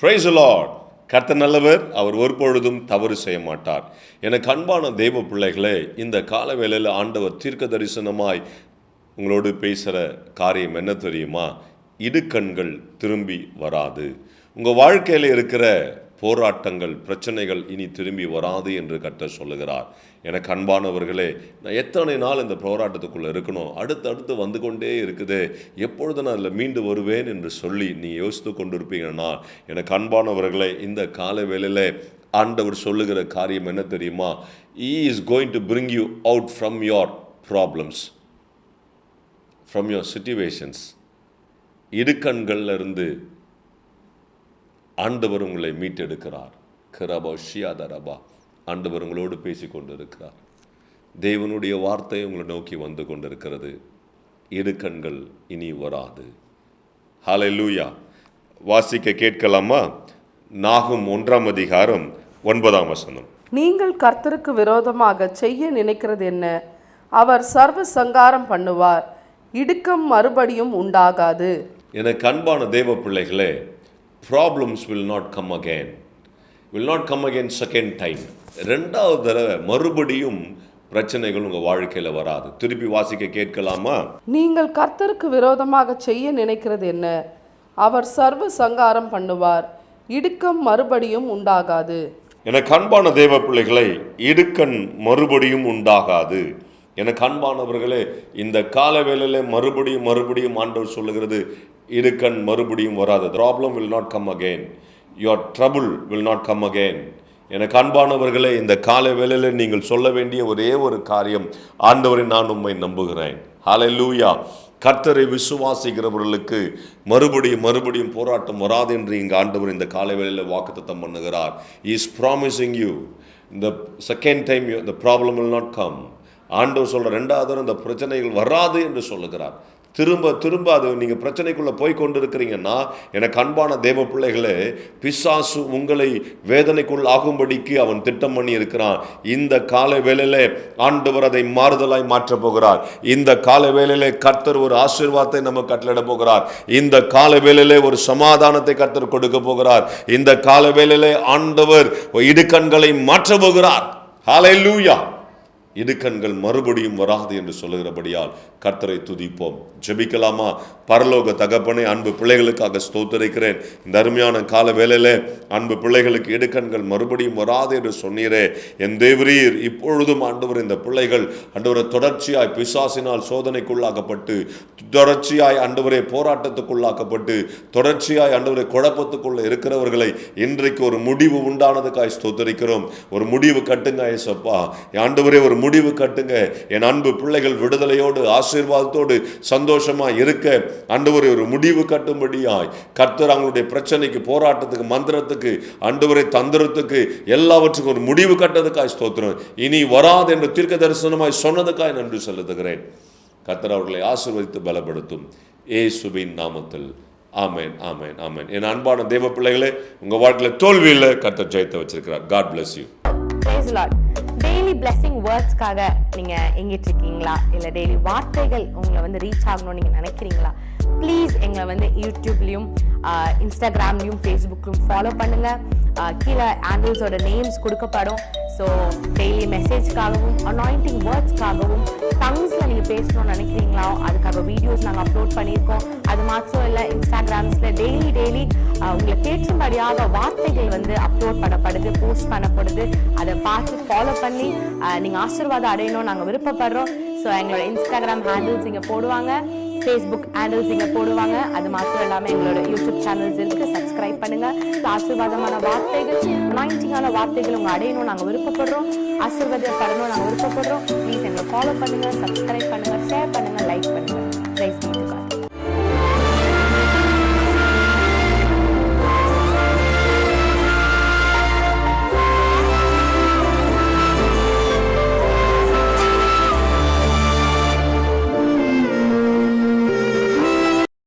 Price Lord கர்த்த நல்லவர். அவர் ஒருபொழுதும் தவறு செய்ய மாட்டார் எனக்கு அன்பான தெய்வ பிள்ளைகளே இந்த காலவேளையில் ஆண்டவர் தீர்க்க தரிசனமாய் உங்களோடு பேசுகிற காரியம் என்ன தெரியுமா? இடுக்கண்கள் திரும்பி வராது. உங்கள் வாழ்க்கையில் இருக்கிற போராட்டங்கள் பிரச்சனைகள் இனி திரும்பி வராது என்று கட்ட சொல்லுகிறார். எனக்கு அன்பானவர்களே நான் எத்தனை நாள் இந்த போராட்டத்துக்குள்ளே இருக்கணும்? அடுத்தடுத்து வந்து கொண்டே இருக்குது. எப்பொழுது நான் அதில் மீண்டு வருவேன் என்று சொல்லி நீ யோசித்து கொண்டிருப்பீங்கன்னா எனக்கு அன்பானவர்களே இந்த கால வேளையில் ஆண்டவர் சொல்லுகிற காரியம் என்ன தெரியுமா? He is going to bring you out from your problems from your situations இடுக்கண்கள்லருந்து ஆண்டவர் உங்களை மீட்டெடுக்கிறார். கிரபா ஷியாதரபா ஆண்டவர் உங்களோடு பேசி கொண்டிருக்கிறார். தேவனுடைய வார்த்தை உங்களை நோக்கி வந்து கொண்டிருக்கிறது. இடுக்கண்கள் இனி வராது. ஹalleluya வாசிக்க கேட்கலாமா? நாகும் ஒன்றாம் அதிகாரம் ஒன்பதாம் வசனம். நீங்கள் கர்த்தருக்கு விரோதமாக செய்ய நினைக்கிறது என்ன? அவர் சர்வ சங்காரம் பண்ணுவார். இடுக்கம் மறுபடியும் உண்டாகாது. எனக்கு அன்பான தேவ பிள்ளைகளே problems will not come again will not come again second time ரெண்டாவது தடவை மறுபடியும் பிரச்சனைகள் உங்கள் வாழ்க்கையில் வராது. திருப்பி வாசிக்க கேட்கலாமா? நீங்கள் கர்த்தருக்கு விரோதமாக செய்ய நினைக்கிறது என்ன? அவர் சர்வ சங்காரம் பண்ணுவார். இடுக்கம் மறுபடியும் உண்டாகாது. எனக்கு அன்பான தேவ பிள்ளைகளை இடுக்கண் மறுபடியும் உண்டாகாது. எனக்கு அன்பானவர்களே இந்த கால வேளையில மறுபடியும் மறுபடியும் ஆண்டவர் சொல்லுகிறது இருக்கண் மறுபடியும் வராது. Problem will not come again your trouble will not come again எனக்கு அன்பானவர்களே இந்த காலை வேளையில் நீங்கள் சொல்ல வேண்டிய ஒரே ஒரு காரியம் ஆண்டவரை நான் உம்மை நம்புகிறேன். ஹalleluya கர்த்தரை விசுவாசிக்கிறவர்களுக்கு மறுபடியும் மறுபடியும் போராட்டம் வராது என்று இங்கு ஆண்டவர் இந்த காலை வேளையில் வாக்குத்தத்தம் பண்ணுகிறார். இஸ் ப்ராமிசிங் யூ இந்த second time the problem will not come ஆண்டவர் சொல்கிற ரெண்டாவது இந்த பிரச்சனைகள் வராது என்று சொல்லுகிறார். திரும்ப திரும்ப அது நீங்கள் பிரச்சனைக்குள்ளே போய் கொண்டு இருக்கிறீங்கன்னா எனக்கு அன்பான தேவ பிள்ளைகளே பிசாசு உங்களை வேதனைக்குள் ஆகும்படிக்கு அவன் திட்டம் பண்ணி இருக்கிறான். இந்த கால வேளையிலே ஆண்டவர் அதை மாறுதலாய் மாற்றப் போகிறார். இந்த கால வேளையிலே கர்த்தர் ஒரு ஆசீர்வாதத்தை நம்ம கட்டளிட போகிறார். இந்த கால வேளையிலே ஒரு சமாதானத்தை கர்த்தர் கொடுக்க போகிறார். இந்த கால வேளையிலே ஆண்டவர் இடுக்கண்களை மாற்ற போகிறார். ஹalleluya இடுக்கண்கள் மறுபடியும் வராது என்று சொல்லுகிறபடியால் கர்த்தரை துதிப்போம். ஜெபிக்கலாமா? பரலோக தகப்பனை அன்பு பிள்ளைகளுக்காக ஸ்தோத்தரிக்கிறேன். இந்த அருமையான கால வேலையில் அன்பு பிள்ளைகளுக்கு இடுக்கண்கள் மறுபடியும் வராது என்று சொன்னீரே. என் தேவரீர் இப்பொழுதும் ஆண்டவர் இந்த பிள்ளைகள் ஆண்டவரை தொடர்ச்சியாய் பிசாசினால் சோதனைக்குள்ளாக்கப்பட்டு தொடர்ச்சியாய் ஆண்டவரே போராட்டத்துக்குள்ளாக்கப்பட்டு தொடர்ச்சியாய் ஆண்டவரை குழப்பத்துக்குள்ள இருக்கிறவர்களை இன்றைக்கு ஒரு முடிவு உண்டானதுக்காய் ஸ்தோத்தரிக்கிறோம். ஒரு முடிவு கட்டுங்க ஏசப்பா ஆண்டவரே ஒரு முடிவு கட்டுங்க. என் அன்பு பிள்ளைகள் விடுதலையோடு ஆசீர்வாதத்தோடு சந்தோஷமா இருக்க. அண்டவரை ஒரு முடிவு கட்டும்படியாய் கர்த்தர் அவங்களுடைய பிரச்சனைக்கு போராட்டத்துக்கு மந்திரத்துக்கு அண்டவரை தந்திரத்துக்கு எல்லாவற்றுக்கும் ஒரு முடிவு கட்டதுக்காய் ஸ்தோத்திரம். இனி வராது என்று தீர்க்க தரிசனமாய் சொன்னதுக்காய் நன்றி செலுத்துகிறேன். கர்த்தர் அவர்களை ஆசீர்வதித்து பலப்படுத்தும். ஏசுபின் நாமத்தில். ஆமேன் ஆமேன் ஆமேன். என் அன்பான தேவ பிள்ளைகளே உங்க வாழ்க்கையில தோல்வியில் கர்த்தர் ஜெயத்தை வச்சிருக்கிறார். God bless you daily blessing வேர்ட்ஸ்க்காக நீங்க எங்கிட்டு இருக்கீங்களா இல்ல டெய்லி வார்த்தைகள் உங்களை வந்து ரீச் ஆகணும்னு நீங்க நினைக்கிறீங்களா? ப்ளீஸ் எங்களை வந்து யூடியூப்லயும் இன்ஸ்டாகிராம்லயும் ஃபேஸ்புக்லையும் ஃபாலோ பண்ணுங்கள் கீழே ஆண்டில்ஸோட நேம்ஸ் கொடுக்கப்படும். ஸோ டெய்லி மெசேஜ்க்காகவும் அனாயிண்டிங் வேர்ட்ஸ்க்காகவும் டங்ஸில் நீங்கள் பேசணும்னு நினைக்கிறீங்களா அதுக்காக வீடியோஸ் நாங்கள் அப்லோட் பண்ணியிருக்கோம். அது மாத்திரம் இன்ஸ்டாகிராம்ஸில் டெய்லி டெய்லி உங்களுக்கு ஏற்றும்படியாக வார்த்தைகள் வந்து அப்லோட் பண்ணப்படுது போஸ்ட் பண்ணப்படுது. அதை பார்த்து ஃபாலோ பண்ணி நீங்கள் ஆசீர்வாதம் அடையணும் நாங்கள் விருப்பப்படுறோம். ஸோ எங்களோட இன்ஸ்டாகிராம் ஹேண்டில்ஸ் இங்கே போடுவாங்க ஃபேஸ்புக் ஹேண்டில்ஸ் இங்கே போடுவாங்க. அது மாத்திரம் இல்லாமல் எங்களோட யூடியூப் சேனல்ஸ் இருக்குது சப்ஸ்கிரைப் பண்ணுங்க. ஆசீர்வாதமான வார்த்தைகள் அனாயிண்டிங்கான வார்த்தைகள் உங்க அடையணும் நாங்கள் விருப்பப்படுறோம். ஆசீர்வாதப்படணும் நாங்கள் விருப்பப்படுறோம். ப்ளீஸ் எங்களை ஃபாலோ பண்ணுங்க சப்ஸ்கிரைப் பண்ணுங்க ஷேர் பண்ணுங்கள் பண்ணுங்க.